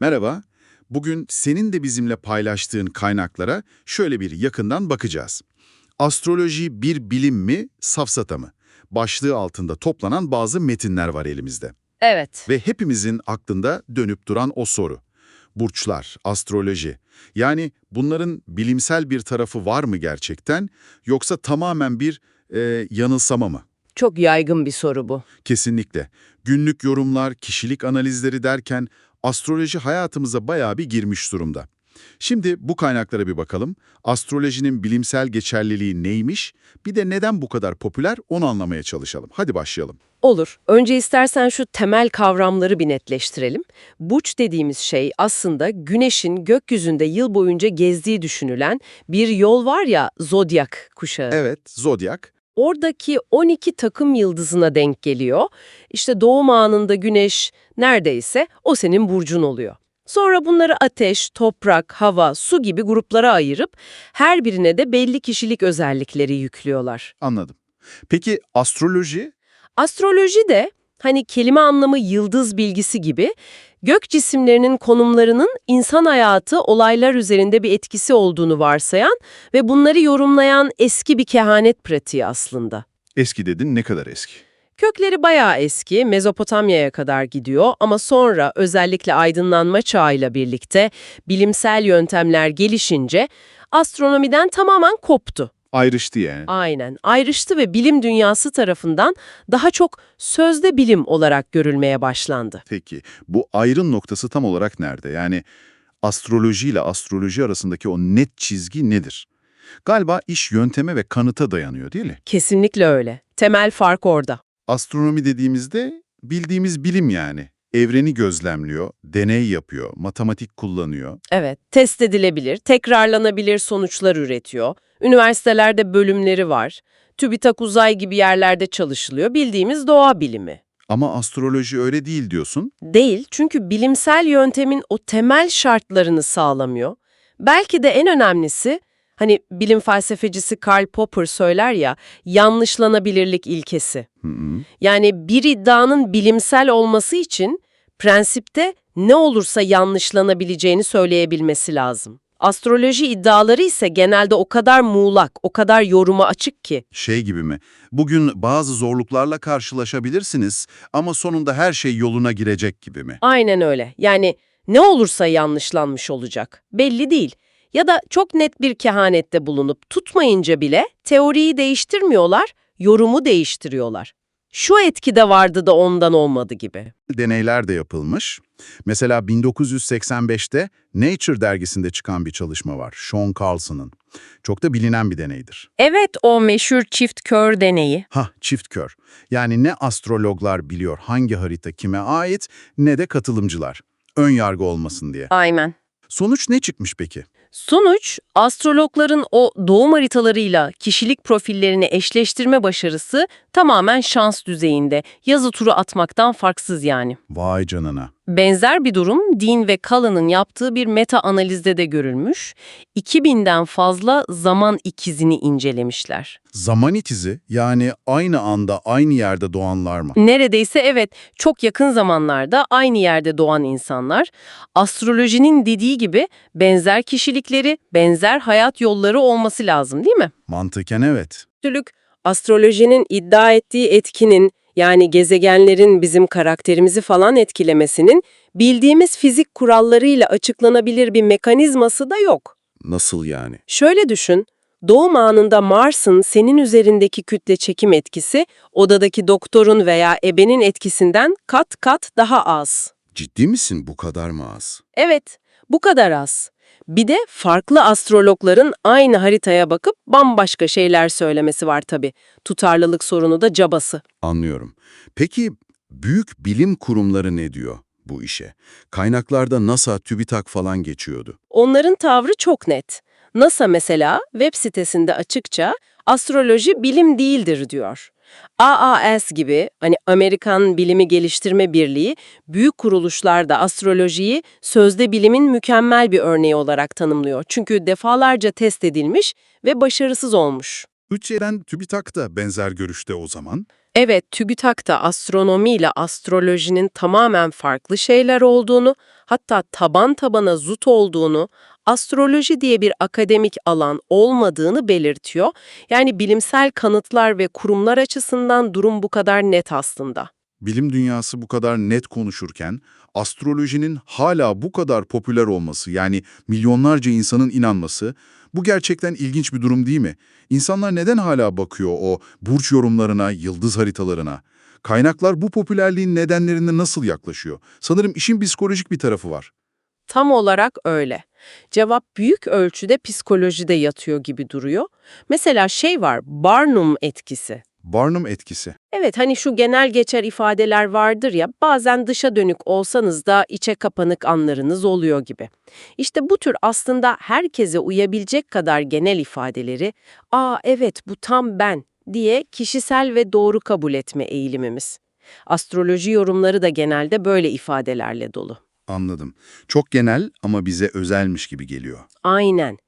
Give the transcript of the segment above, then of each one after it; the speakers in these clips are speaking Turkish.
Merhaba. Bugün senin de bizimle paylaştığın kaynaklara şöyle bir yakından bakacağız. Astroloji bir bilim mi, safsata mı? Başlığı altında toplanan bazı metinler var elimizde. Evet. Ve hepimizin aklında dönüp duran o soru. Burçlar, astroloji. Yani bunların bilimsel bir tarafı var mı gerçekten yoksa tamamen bir e, yanılsama mı? Çok yaygın bir soru bu. Kesinlikle. Günlük yorumlar, kişilik analizleri derken astroloji hayatımıza bayağı bir girmiş durumda. Şimdi bu kaynaklara bir bakalım. Astrolojinin bilimsel geçerliliği neymiş? Bir de neden bu kadar popüler onu anlamaya çalışalım. Hadi başlayalım. Olur. Önce istersen şu temel kavramları bir netleştirelim. Burç dediğimiz şey aslında güneşin gökyüzünde yıl boyunca gezdiği düşünülen bir yol var ya zodyak kuşağı. Evet, zodyak. Oradaki 12 takım yıldızına denk geliyor. İşte doğum anında güneş neredeyse o senin burcun oluyor. Sonra bunları ateş, toprak, hava, su gibi gruplara ayırıp her birine de belli kişilik özellikleri yüklüyorlar. Anladım. Peki astroloji? Astroloji de hani kelime anlamı yıldız bilgisi gibi gök cisimlerinin konumlarının insan hayatı olaylar üzerinde bir etkisi olduğunu varsayan ve bunları yorumlayan eski bir kehanet pratiği aslında. Eski dedin ne kadar eski? Kökleri bayağı eski, Mezopotamya'ya kadar gidiyor ama sonra özellikle aydınlanma çağıyla birlikte bilimsel yöntemler gelişince astronomiden tamamen koptu. Ayrıştı yani. Aynen. Ayrıştı ve bilim dünyası tarafından daha çok sözde bilim olarak görülmeye başlandı. Peki bu ayrım noktası tam olarak nerede? Yani astroloji ile astroloji arasındaki o net çizgi nedir? Galiba iş yönteme ve kanıta dayanıyor değil mi? Kesinlikle öyle. Temel fark orada. Astronomi dediğimizde bildiğimiz bilim yani. Evreni gözlemliyor, deney yapıyor, matematik kullanıyor. Evet, test edilebilir, tekrarlanabilir sonuçlar üretiyor. Üniversitelerde bölümleri var. TÜBİTAK uzay gibi yerlerde çalışılıyor. Bildiğimiz doğa bilimi. Ama astroloji öyle değil diyorsun. Değil çünkü bilimsel yöntemin o temel şartlarını sağlamıyor. Belki de en önemlisi, hani bilim felsefecisi Karl Popper söyler ya, yanlışlanabilirlik ilkesi. Hı hı. Yani bir iddianın bilimsel olması için prensipte ne olursa yanlışlanabileceğini söyleyebilmesi lazım. Astroloji iddiaları ise genelde o kadar muğlak, o kadar yoruma açık ki. Şey gibi mi? Bugün bazı zorluklarla karşılaşabilirsiniz ama sonunda her şey yoluna girecek gibi mi? Aynen öyle. Yani ne olursa yanlışlanmış olacak. Belli değil. Ya da çok net bir kehanette bulunup tutmayınca bile teoriyi değiştirmiyorlar, yorumu değiştiriyorlar. Şu etkide vardı da ondan olmadı gibi. deneyler de yapılmış. Mesela 1985'te Nature dergisinde çıkan bir çalışma var, Sean Carlson'ın. Çok da bilinen bir deneydir. Evet o meşhur çift kör deneyi. Ha, çift kör. Yani ne astrologlar biliyor hangi harita kime ait ne de katılımcılar. Ön yargı olmasın diye. Aynen. Sonuç ne çıkmış peki? Sonuç, astrologların o doğum haritalarıyla kişilik profillerini eşleştirme başarısı tamamen şans düzeyinde, yazı turu atmaktan farksız yani. Vay canına. Benzer bir durum Dean ve Cullen'ın yaptığı bir meta analizde de görülmüş. 2000'den fazla zaman ikizini incelemişler. Zaman ikizi yani aynı anda aynı yerde doğanlar mı? Neredeyse evet, çok yakın zamanlarda aynı yerde doğan insanlar, astrolojinin dediği gibi benzer kişilikleri, benzer hayat yolları olması lazım değil mi? Mantıken evet. Astrolojinin iddia ettiği etkinin, yani gezegenlerin bizim karakterimizi falan etkilemesinin bildiğimiz fizik kurallarıyla açıklanabilir bir mekanizması da yok. Nasıl yani? Şöyle düşün, doğum anında Mars'ın senin üzerindeki kütle çekim etkisi, odadaki doktorun veya ebenin etkisinden kat kat daha az. Ciddi misin bu kadar mı az? Evet, bu kadar az. Bir de farklı astrologların aynı haritaya bakıp bambaşka şeyler söylemesi var tabii. Tutarlılık sorunu da cabası. Anlıyorum. Peki büyük bilim kurumları ne diyor bu işe? Kaynaklarda NASA, TÜBİTAK falan geçiyordu. Onların tavrı çok net. NASA mesela web sitesinde açıkça astroloji bilim değildir diyor. AAS gibi hani Amerikan Bilimi Geliştirme Birliği büyük kuruluşlarda astrolojiyi sözde bilimin mükemmel bir örneği olarak tanımlıyor. Çünkü defalarca test edilmiş ve başarısız olmuş. Üççeden TÜBİTAK da benzer görüşte o zaman. Evet, TÜBİTAK'ta astronomi ile astrolojinin tamamen farklı şeyler olduğunu, hatta taban tabana zıt olduğunu, astroloji diye bir akademik alan olmadığını belirtiyor. Yani bilimsel kanıtlar ve kurumlar açısından durum bu kadar net aslında. Bilim dünyası bu kadar net konuşurken, astrolojinin hala bu kadar popüler olması, yani milyonlarca insanın inanması, bu gerçekten ilginç bir durum değil mi? İnsanlar neden hala bakıyor o burç yorumlarına, yıldız haritalarına? Kaynaklar bu popülerliğin nedenlerine nasıl yaklaşıyor? Sanırım işin psikolojik bir tarafı var. Tam olarak öyle. Cevap büyük ölçüde psikolojide yatıyor gibi duruyor. Mesela şey var, Barnum etkisi. Barnum etkisi. Evet hani şu genel geçer ifadeler vardır ya bazen dışa dönük olsanız da içe kapanık anlarınız oluyor gibi. İşte bu tür aslında herkese uyabilecek kadar genel ifadeleri ''Aa evet bu tam ben'' diye kişisel ve doğru kabul etme eğilimimiz. Astroloji yorumları da genelde böyle ifadelerle dolu. Anladım. Çok genel ama bize özelmiş gibi geliyor. Aynen.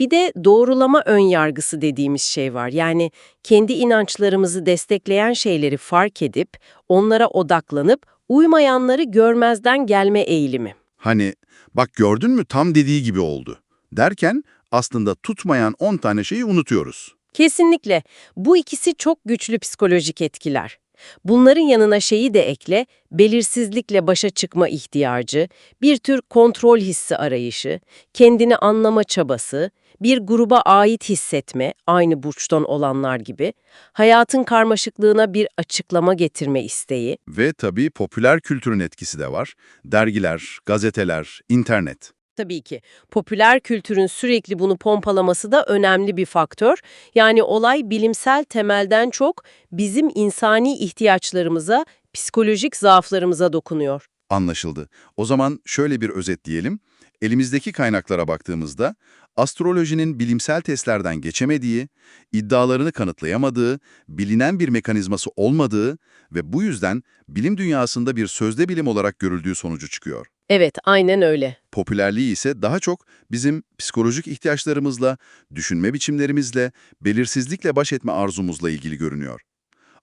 Bir de doğrulama ön yargısı dediğimiz şey var. Yani kendi inançlarımızı destekleyen şeyleri fark edip onlara odaklanıp uymayanları görmezden gelme eğilimi. Hani bak gördün mü tam dediği gibi oldu. Derken aslında tutmayan 10 tane şeyi unutuyoruz. Kesinlikle. Bu ikisi çok güçlü psikolojik etkiler. Bunların yanına şeyi de ekle, belirsizlikle başa çıkma ihtiyacı, bir tür kontrol hissi arayışı, kendini anlama çabası, bir gruba ait hissetme, aynı burçtan olanlar gibi, hayatın karmaşıklığına bir açıklama getirme isteği, Ve tabii popüler kültürün etkisi de var. Dergiler, gazeteler, internet. Tabii ki. Popüler kültürün sürekli bunu pompalaması da önemli bir faktör. Yani olay bilimsel temelden çok bizim insani ihtiyaçlarımıza, psikolojik zaaflarımıza dokunuyor. Anlaşıldı. O zaman şöyle bir özetleyelim. Elimizdeki kaynaklara baktığımızda astrolojinin bilimsel testlerden geçemediği, iddialarını kanıtlayamadığı, bilinen bir mekanizması olmadığı ve bu yüzden bilim dünyasında bir sözde bilim olarak görüldüğü sonucu çıkıyor. Evet, aynen öyle. Popülerliği ise daha çok bizim psikolojik ihtiyaçlarımızla, düşünme biçimlerimizle, belirsizlikle baş etme arzumuzla ilgili görünüyor.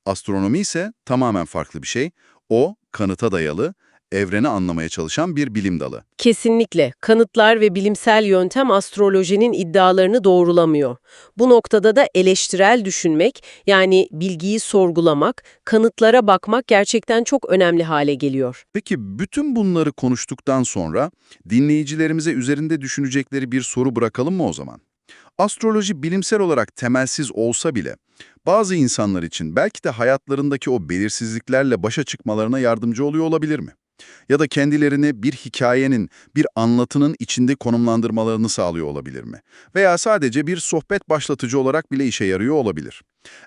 Astronomi ise tamamen farklı bir şey. O, kanıta dayalı, evreni anlamaya çalışan bir bilim dalı. Kesinlikle. Kanıtlar ve bilimsel yöntem astrolojinin iddialarını doğrulamıyor. Bu noktada da eleştirel düşünmek, yani bilgiyi sorgulamak, kanıtlara bakmak gerçekten çok önemli hale geliyor. Peki bütün bunları konuştuktan sonra dinleyicilerimize üzerinde düşünecekleri bir soru bırakalım mı o zaman? Astroloji bilimsel olarak temelsiz olsa bile bazı insanlar için belki de hayatlarındaki o belirsizliklerle başa çıkmalarına yardımcı oluyor olabilir mi? Ya da kendilerini bir hikayenin, bir anlatının içinde konumlandırmalarını sağlıyor olabilir mi? Veya sadece bir sohbet başlatıcı olarak bile işe yarıyor olabilir.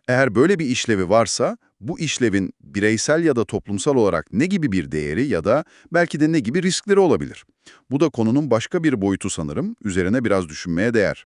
Eğer böyle bir işlevi varsa, bu işlevin bireysel ya da toplumsal olarak ne gibi bir değeri ya da belki de ne gibi riskleri olabilir? Bu da konunun başka bir boyutu sanırım, üzerine biraz düşünmeye değer.